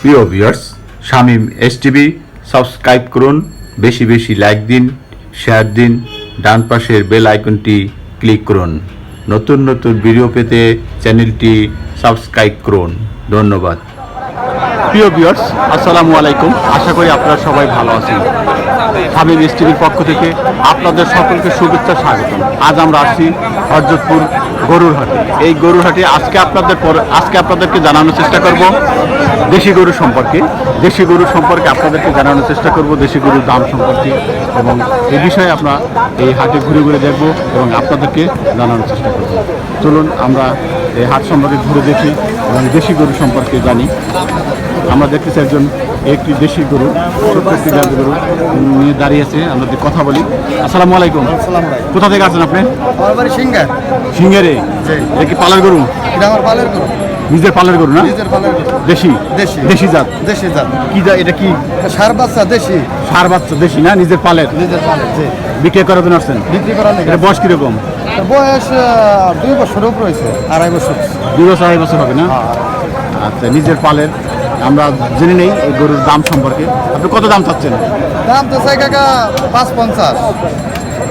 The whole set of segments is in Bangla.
প্রিয় viewers Shamim S TV subscribe করুন, বেশি বেশি লাইক দিন, শেয়ার দিন, ডান পাশের বেল আইকনটি ক্লিক করুন। নতুন নতুন ভিডিও পেতে চ্যানেলটি সাবস্ক্রাইব করুন। ধন্যবাদ। প্রিয় ভিউয়ার্স, আসসালামু আলাইকুম। আশা করি আপনারা সবাই ভালো আছেন। শামিম এস টিভির পক্ষ থেকে আপনাদের সকলকে শুভেচ্ছা স্বাগতম। আজ আমরা আসছি হরজতপুর গরুর হাটে এই গরুর হাটে আজকে আপনাদের আজকে আপনাদেরকে জানানোর চেষ্টা করব দেশি গরু সম্পর্কে। দেশি গরু সম্পর্কে আপনাদেরকে জানানোর চেষ্টা করব দেশি গরুর দাম সম্পর্কে। এবং এই বিষয়ে আমরা এই হাটে ঘুরে ঘুরে দেখব এবং আপনাদেরকে জানানোর চেষ্টা করব। চলুন আমরা এই হাট সম্পর্কে ঘুরে দেখি এবং দেশি গরু সম্পর্কে জানি। আমরা দেখতেছি একজন একটি দেশি গরু ছোট্ট একটি গাভী গরু নিয়ে দাঁড়িয়ে আছে আমরা কথা বলি। আসসালামু আলাইকুম। কোথা থেকে আছেন আপনি? আমার বাড়ি সিঙ্গার। এটা কি পালার গরু? এটা আমার পালের গরু। নিজের পালের গরু না? নিজের পালের গরু। দেশি? দেশি। দেশি জাত? দেশি জাত। কি জাত? এটা কি? সার বাচ্চা দেশি। সার বাচ্চা দেশি না? নিজের পালের? নিজের পালের জি। বিক্রি করার জন্য আসছেন? বিক্রি করার এটা বয়স কীরকম? বয়স দুই বছরের উপর হয়েছে আড়াই বছর। দুই বছর আড়াই বছর হবে না? আচ্ছা নিজের পালের আমরা জেনে নেই এই গরুর দাম সম্পর্কে। আপনি কত দাম চাচ্ছেন? দাম তো চাই কাকা পাঁচ পঞ্চাশ।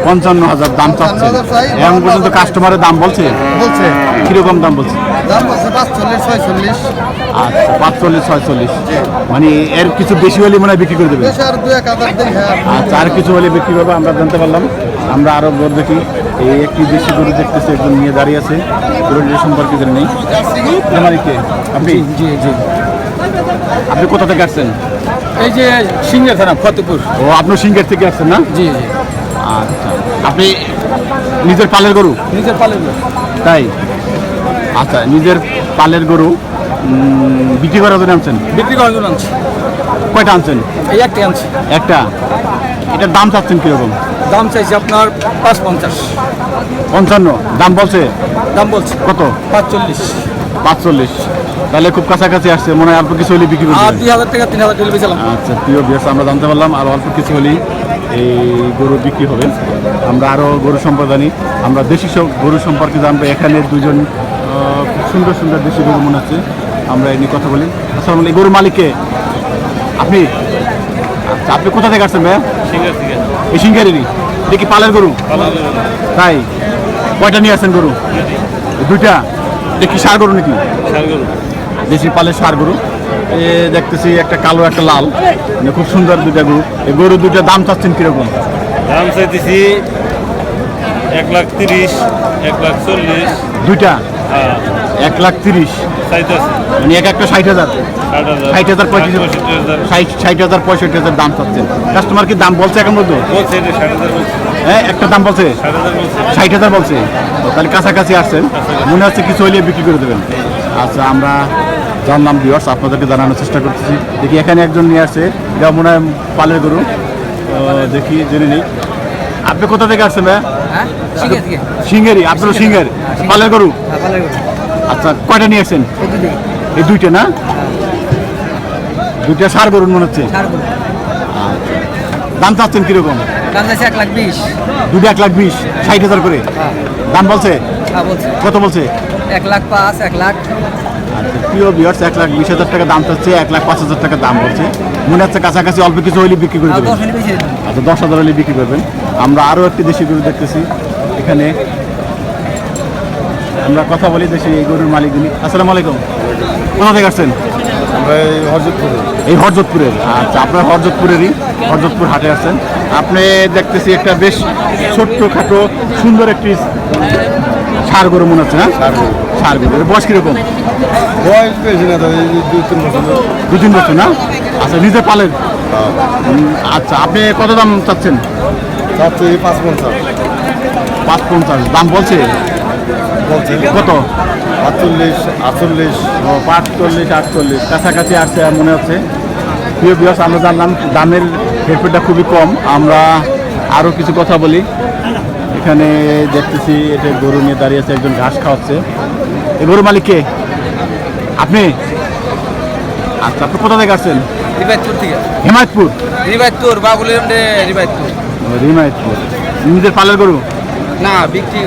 পঞ্চান্ন হাজার দাম চাচ্ছেন। 55,000 চাই, এখন পর্যন্ত কাস্টমারের দাম বলছে? বলছে। কীরকম দাম বলছে? দাম বলছে পাঁচচল্লিশ ছয়চল্লিশ। আচ্ছা পাঁচচল্লিশ ছয়চল্লিশ। মানে এর কিছু বেশি হলে মনে হয় বিক্রি করে দেবে? হ্যাঁ। আচ্ছা আর কিছু হলে বিক্রি করব আমরা জানতে পারলাম। আমরা আরও গরু দেখি। এই একটি দেশি গরু দেখতেছি একজন নিয়ে দাঁড়িয়ে আছে। গরুটির সম্পর্কে জানি নেই। আপনি? জি জি। আপনি কোথা থেকে আসছেন? এই যে সিঙ্গার থানা ফতেপুর। ও আপনার সিঙ্গের থেকে আসছেন না? জি জি। আচ্ছা। আপনি নিজের পালের গরু? নিজের পালের গরু। তাই? আচ্ছা নিজের পালের গরু বিক্রি করার জন্য আনছেন? বিক্রি করার জন্য আনছি। কয়টা আনছেন? এই একটা আনছি। একটা? এটার দাম চাচ্ছেন কীরকম? দাম চাইছি আপনার পাঁচ পঞ্চাশ। পঞ্চান্ন। দাম বলছে? দাম বলছে। কত? পাঁচচল্লিশ। পাঁচচল্লিশ। তাহলে খুব কাছাকাছি আসছে মনে হয় অল্প কিছু হলে বিক্রি করবে। দুই হাজার টাকা তিন হাজার টাকা বেছিলাম আচ্ছা প্রিয় বিয়াস আমরা জানতে পারলাম আর অল্প কিছু হলেই এই গরু বিক্রি হবে। আমরা আরও গরু সম্পদ জানি আমরা দেশি সব গরু সম্পর্কে জানব। এখানে দুজন খুব সুন্দর সুন্দর দেশি গরু মনে হচ্ছে। আমরা এই নিয়ে কথা বলি। আসসালাম আলাইকুম গরু মালিককে। আপনি? আচ্ছা আপনি কোথা থেকে আসছেন ভাইয়া? এই সিঙ্গারেরই? দেখি পালের গরু? তাই? কয়টা নিয়ে আসছেন গরু? দুইটা। দেখি সার গরু নাকি? দেশি পালের সার গরু। এ দেখতেছি একটা কালো একটা লাল। মানে খুব সুন্দর দুইটা গরু। এই গরু দুইটা দাম চাচ্ছেন কীরকম? দাম চাইতেছি এক লাখ তিরিশ এক লাখ চল্লিশ। দুইটা? হ্যাঁ। এক লাখ তিরিশ। চাইতেছি। মানে এক একটা ষাট হাজার। ষাট হাজার ষাট হাজার পঁয়ষট্টি পঁয়ষট্টি হাজার। ষাট ষাট হাজার পঁয়ষট্টি হাজার দাম চাচ্ছেন। কাস্টমার কি দাম বলছে এখন মধ্যে বলছে এটা ষাট হাজার বলছে। হ্যাঁ একটা দাম বলছে? ষাট হাজার বলছে। ষাট হাজার বলছে। তাহলে কাছাকাছি আসছেন। মনে হচ্ছে কিছু হলে বিক্রি করে দেবেন। আচ্ছা আমরা জানলাম বিয়ার্স আপনাদেরকে জানানোর চেষ্টা করতেছি। দেখি এখানে একজন নিয়ে আসছে যা মনে হয় পালের গরু। দেখি জেনে নেই। আপনি কোথা থেকে আসছেন হ্যাঁ? সিঙ্গেরি আপনার সিঙ্গের। পালের গরু? হ্যাঁ পালের গরু। আচ্ছা কয়টা নিয়ে আসছেন? এই দুইটা না? দুইটা সার গরু মনে হচ্ছে। দাম চাচ্ছেন কীরকম? দাম চাইছি এক লাখ বিশ। দুটো এক লাখ বিশ ষাট হাজার করে। হ্যাঁ। দাম বলছে? হ্যাঁ কত বলছে? এক লাখ পাঁচ এক লাখ। আচ্ছা প্রিয় বিয়ার্স এক লাখ বিশ হাজার টাকা দাম চাচ্ছে এক লাখ পাঁচ হাজার টাকা দাম বলছে। মনে হচ্ছে কাছাকাছি অল্প কিছু হলে বিক্রি করে দেবেন। আচ্ছা দশ হাজার হলে বিক্রি করবেন। আমরা আরও একটি দেশি গরু দেখতেছি। এখানে আমরা কথা বলি দেশি এই গরুর মালিকগুলি আসসালামু আলাইকুম। কোথা থেকে আসছেন? আমরা এই হরজতপুরে। এই হরজতপুরের। আচ্ছা আপনার হরজতপুরেরই হরজতপুর হাটে আসছেন আপনি দেখতেছি একটা বেশ ছোট্ট খাটো সুন্দর একটি সার গরু মনে হচ্ছে না? সার গরু। বয়স কীরকম? বয়স বেশি না তো দুই তিন বছর দু তিন বছর না? আচ্ছা নিজে পালেন? আচ্ছা আপনি কত দাম চাচ্ছেন? চাচ্ছে পাঁচ পঞ্চাশ। পাঁচ পঞ্চাশ দাম বলছে? বলছে। কত? আটচল্লিশ আটচল্লিশ। ও পাঁচচল্লিশ আটচল্লিশ কাছাকাছি আসছে আর মনে হচ্ছে। প্রিয় বিয়াস আমরা জানলাম দামের হেরফেরটা খুবই কম। আমরা আরও কিছু কথা বলি। এখানে দেখতেছি এটা গরু নিয়ে দাঁড়িয়ে আছে একজন ঘাস খাওয়াচ্ছে। এই গরু মালিক কে? আপনি? আচ্ছা আপনি কোথা থেকে আসছেন? রিবায়তপুর থেকে। হেমায়তপুর রিবায়তপুর বাবুলের রিবায়তপুর। নিজের পালের গরু? না বিক্রি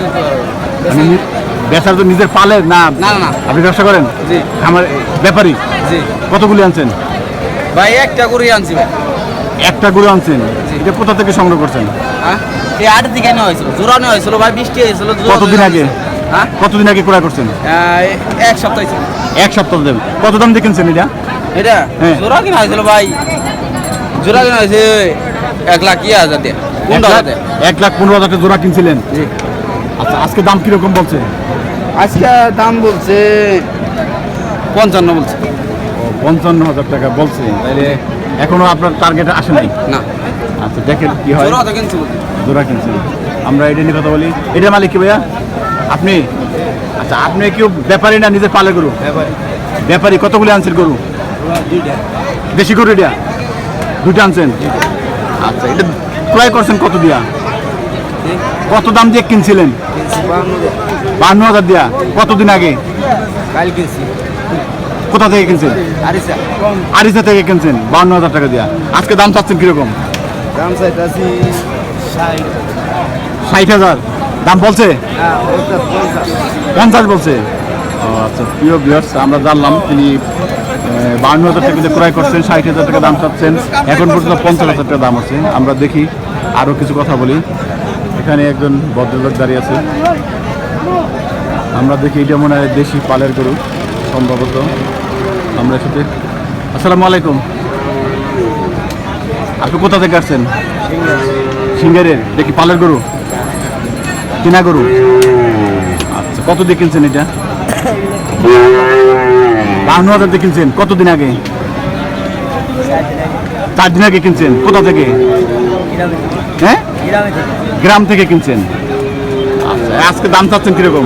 বেচার তো নিজের পালের? না না, না। আপনি ব্যবসা করেন? জি। আমার ব্যাপারী? জি। কতগুলি আনছেন? ভাই একটা করে আনছি ভাই। একটা গরু আনছেন? এটা কোথা থেকে সংগ্রহ করছেন? হ্যাঁ? এই আটের দিকে নেওয়া হয়েছিল? নেওয়া হয়েছিল ভাই বৃষ্টি হয়েছিল কতদিন আগে? হ্যাঁ? কতদিন আগে ক্রয় করছেন? এক সপ্তাহ এক সপ্তাহ দেবে। কত দাম দিয়ে কিনছেন এটা? এটা হ্যাঁ। জোড়া কিনা হয়েছিল ভাই। জোড়া কিনা হয়েছে এক লাখ ইয়ে হাজার দিয়ে। এক লাখ- পনেরো হাজার টাকা জোড়া কিনছিলেন? আচ্ছা আজকে দাম কীরকম বলছে? আজকে দাম বলছে পঞ্চান্ন বলছে। পঞ্চান্ন হাজার টাকা বলছে। তাহলে এখনও আপনার টার্গেট আসে নাই? না। আচ্ছা দেখেন কি হয়। জোড়া কিনছি আমরা এটা নিয়ে কথা বলি। এটা মালিক কি ভাইয়া? আপনি? আচ্ছা আপনি কেউ ব্যাপারী না নিজের পালে গরু? ব্যাপারী। কতগুলি আনছেন গরু? দেশি গরু এটা? দুটো আনছেন? আচ্ছা এটা ক্রয় করছেন কত দিয়া? কত দাম দিয়ে কিনছিলেন? বান্ন হাজার। দিয়া? কতদিন আগে? কোথা থেকে কিনছেন? আরিসা। থেকে কিনছেন? বান্ন হাজার টাকা দিয়া। আজকে দাম চাচ্ছেন কীরকম? দাম চাইতেছি ষাট। ষাট হাজার। দাম বলছে? হ্যাঁ পঞ্চাশ বলছে। আচ্ছা প্রিয় বিয়ার্স আমরা জানলাম তিনি বান্ন হাজার টাকা দিয়ে ক্রয় করছেন, ষাট হাজার টাকা দাম চাচ্ছেন, এখন পর্যন্ত পঞ্চাশ হাজার টাকা দাম আছে। আমরা দেখি আরও কিছু কথা বলি। এখানে একজন ভদ্রলোক দাঁড়িয়ে আছে। আমরা দেখি, এটা মনে হয় দেশি পালের গরু, সম্ভবত আমরা সাথে আসসালামু আলাইকুম। আপনি কোথা থেকে আসছেন? সিঙ্গারের, দেখি, পালের গরু। কিনা গরু। আচ্ছা কত দিয়ে কিনছেন এটা? বাহান্ন হাজার দিয়ে কিনছেন, কতদিন আগে? চার দিন আগে কিনছেন, কোথা থেকে? হ্যাঁ? গ্রাম থেকে কিনছেন। আচ্ছা আজকে দাম চাচ্ছেন কীরকম?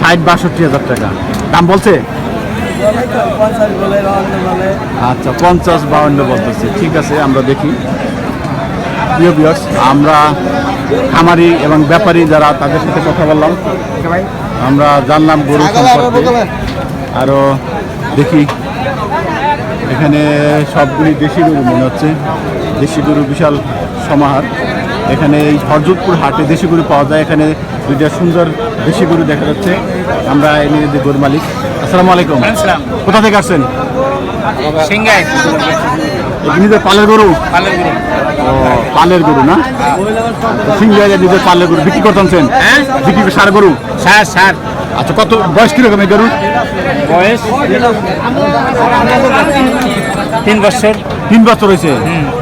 ষাট বাষট্টি হাজার টাকা। দাম বলছে? আচ্ছা পঞ্চাশ বাউন্ন বলতেছে। ঠিক আছে, আমরা দেখি। প্রিয় বিয়স আমরা খামারি এবং ব্যাপারী যারা তাদের সাথে কথা বললাম। আমরা জানলাম গরু সম্পর্কে। আরও দেখি এখানে সবগুলি দেশি গরু মনে হচ্ছে। দেশি গরু বিশাল সমাহার। এখানে এই হরজতপুর হাটে দেশি গরু পাওয়া যায়। এখানে দুইটা সুন্দর দেশি গরু দেখা যাচ্ছে। আমরা এনে গরু মালিক। আসসালামু আলাইকুম। কোথা থেকে আসছেন? নিজের পালের গরু? পালের গরু। পালের গরু না? সিংহাইয়া নিজের পালের গরু বিক্রি করতেছেন সেন। বিক্রি করে সার গরু? সার সার। আচ্ছা কত বয়স কীরকম এই গরুর? বয়স? তিন বছর। তিন বছর হয়েছে।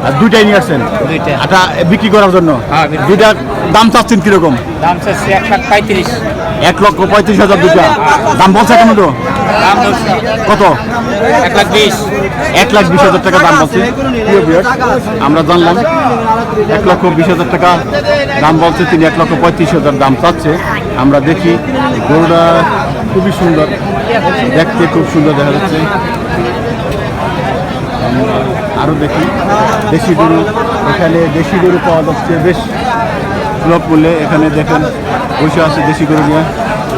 আর দুইটাই নিয়ে আসছেন? দুইটা। আচ্ছা বিক্রি করার জন্য? হ্যাঁ, দুইটা দাম চাচ্ছেন কীরকম? দাম চাচ্ছে এক লাখ পঁয়ত্রিশ। এক লক্ষ পঁয়ত্রিশ হাজার দুইটা। দাম বলছে কেন তো কত? এক লাখ বিশ। এক লাখ বিশ হাজার টাকা দাম বলছে। আমরা জানলাম এক লক্ষ বিশ হাজার টাকা দাম বলছে তিনি এক লক্ষ পঁয়ত্রিশ হাজার দাম চাচ্ছে। আমরা দেখি গরুটা খুবই সুন্দর। দেখতে খুব সুন্দর দেখা যাচ্ছে। আমরা আরও দেখি। দেশি গরু, এখানে দেশি গরু পাওয়া যাচ্ছে বেশ। সুলভ মূল্যে এখানে দেখেন, বসে আছে দেশি গরু নিয়ে।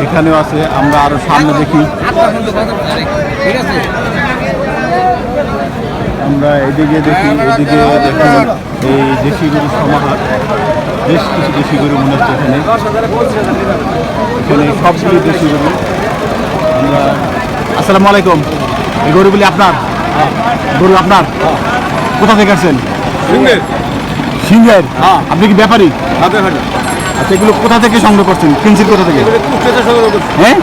এখানেও আছে, আমরা আরও সামনে দেখি। আমরা এদিকে দেখি, এদিকে দেখুন, এই দেশি গরু সমাহার। বেশ কিছু দেশি গরু মনে হচ্ছে এখানে। এখানে সবগুলি দেশি গরু। আমরা আসসালামু আলাইকুম। এই গরুগুলি আপনার? গরু আপনার? কোথা থেকে আসছেন? সিংহের আপনি কি ব্যাপারী? আচ্ছা এগুলো কোথা থেকে সংগ্রহ করছেন? কিনছেন কোথা থেকে? হ্যাঁ?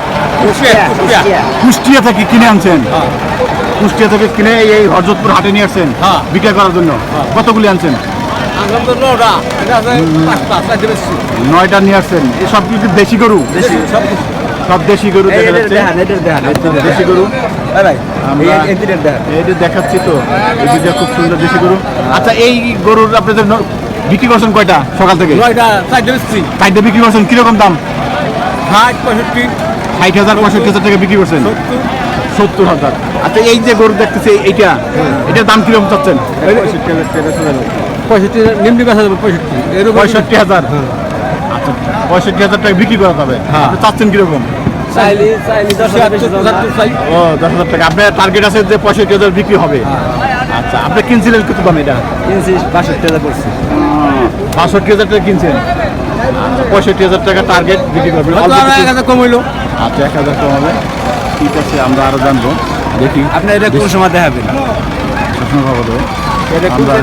কুষ্টিয়া থেকে কিনে আনছেন? কুষ্টিয়া থেকে কিনে এই- হরজতপুর হাটে নিয়ে আসছেন? বিক্রয় করার জন্য? কতগুলি আনছেন? নয়টা নিয়ে আসছেন। এই সব কিছু দেশি গরু? সব দেশি গরু দেখা যাচ্ছে। দেশি গরু। দেখাচ্ছি তো খুব সুন্দর দেশি গরু। আচ্ছা এই গরুর আপনাদের বিক্রি করছেন কয়টা সকাল থেকে? চারটে বিক্রি করছেন কীরকম দাম? ষাট হাজার পঁয়ষট্টি হাজার টাকা বিক্রি করছেন? সত্তর। হাজার। আচ্ছা এই যে গরু দেখতেছি এইটা এটার দাম কীরকম চাচ্ছেন? পঁয়ষট্টি নিম্নি বেচা যাবে পঁয়ষট্টি। পঁয়ষট্টি হাজার। আচ্ছা পঁয়ষট্টি হাজার টাকা বিক্রি করা যাবে। আপনি চাচ্ছেন কীরকম? ও দশ হাজার টাকা। আপনার টার্গেট আছে যে পঁয়ষট্টি হাজার বিক্রি হবে। আচ্ছা আপনি কিনছিলেন কত দাম এটা? কিনছি বাষট্টি হাজার পড়ছে। বাষট্টি হাজার টাকা কিনছেন? আচ্ছা, পঁয়ষট্টি হাজার টাকা টার্গেট বিক্রি করবেন। অল্প কিছু- কম হইল। আচ্ছা এক হাজার কম হবে। ঠিক আছে আমরা আরও জানব। দেখি। আপনি এটা কোন সময় দেখাবেন? সবসময় খবর দেবো আমরা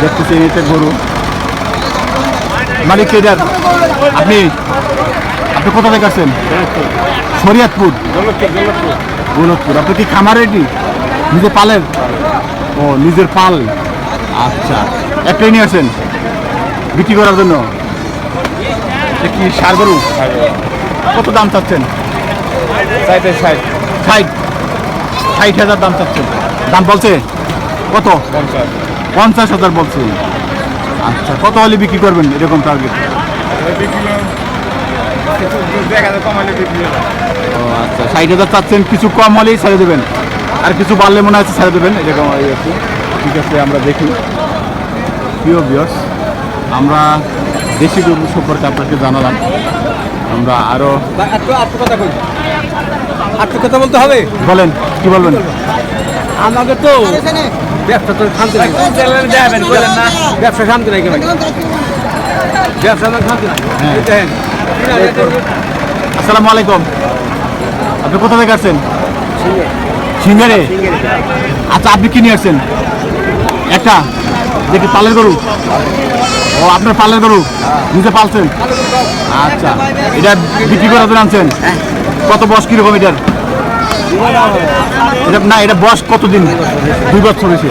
দেখতেছি এতে গরু। মালিক কেদার আপনি আপনি কোথা থেকে আসছেন? শরিয়াতপুর। গোলকপুর। আপনি কি খামারে এটি নিজে পালেন? ও নিজের পাল। আচ্ছা। একটাই নিয়ে আসেন। বিক্রি করার জন্য। কি সার গরু? কত দাম চাচ্ছেন? সাইডে সাইড ষাট। ষাট হাজার দাম চাচ্ছেন। দাম বলছে? কত? পঞ্চাশ। হাজার বলছে। আচ্ছা কত হলে বিক্রি করবেন এরকম টার্গেট ও আচ্ছা ষাট হাজার চাচ্ছেন কিছু কম হলেই ছেড়ে দেবেন। আর কিছু বাড়লে মনে হচ্ছে ছেড়ে দেবেন এরকম কি। ঠিক আছে আমরা দেখি। প্রিয় বিয়স আমরা দেশি গরু সম্পর্কে আপনাকে জানালাম। আমরা আরও কথা আর কথা বলতে হবে? বলেন কি বলবেন? আমাকে তো ব্যবসা তো শান্তি না। ব্যবসা শান্তি নাই ভাই ব্যবসা তো শান্তি নাই। হ্যাঁ। আসসালামু আলাইকুম। আপনি কোথা থেকে আসছেন? সিঙ্গারে। আচ্ছা আপনি কি নিয়ে আসছেন? একটা? দেখি পালের গরু? ও আপনার পালের গরু? নিজে পালছেন? আচ্ছা। এটা বিক্রি জন্য আনছেন? কত বয়স কীরকম এটার? এটা না এটা বয়স কতদিন? দুই বছর হয়েছে।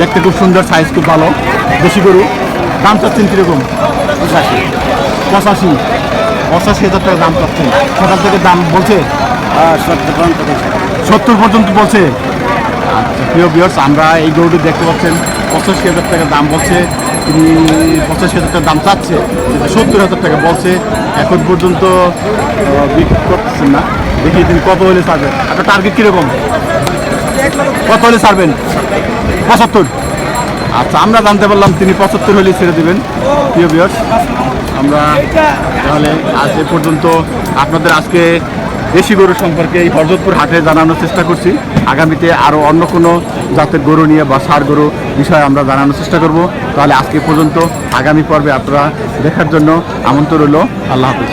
দেখতে খুব সুন্দর সাইজ খুব ভালো। দেশি গরু। দাম চাচ্ছেন কীরকম? পঁচাশি। পঁচাশি? পঁচাশি হাজার টাকা দাম চাচ্ছেন। সকাল থেকে দাম বলছে? সত্তর পর্যন্ত বলছে। আচ্ছা প্রিয় বিয়ার্স আমরা এই গরুটি দেখতে পাচ্ছেন। পঁচাশি হাজার টাকা দাম বলছে। তিনি পঁচাশি হাজার টাকা দাম চাচ্ছে। সত্তর হাজার টাকা বলছে। এখন পর্যন্ত বিক্রি করতেছেন না। দেখি তিনি কত হলে ছাড়বেন? আপনার টার্গেট কীরকম? কত হলে ছাড়বেন? পঁচাত্তর। আচ্ছা আমরা জানতে পারলাম তিনি পঁচাত্তর হলে ছেড়ে দেবেন, প্রিয় বিয়ার্স আমরা তাহলে আজ এ পর্যন্ত আপনাদের আজকে দেশি গরু সম্পর্কে এই হরজতপুর হাটে জানানোর চেষ্টা করছি। আগামীতে আরও অন্য কোনো জাতের গরু নিয়ে বা সার গরু বিষয়ে আমরা জানানোর চেষ্টা করব। তাহলে আজকে পর্যন্ত আগামী পর্বে আপনারা দেখার জন্য আমন্ত্রণ রইল। আল্লাহ হাফিজ।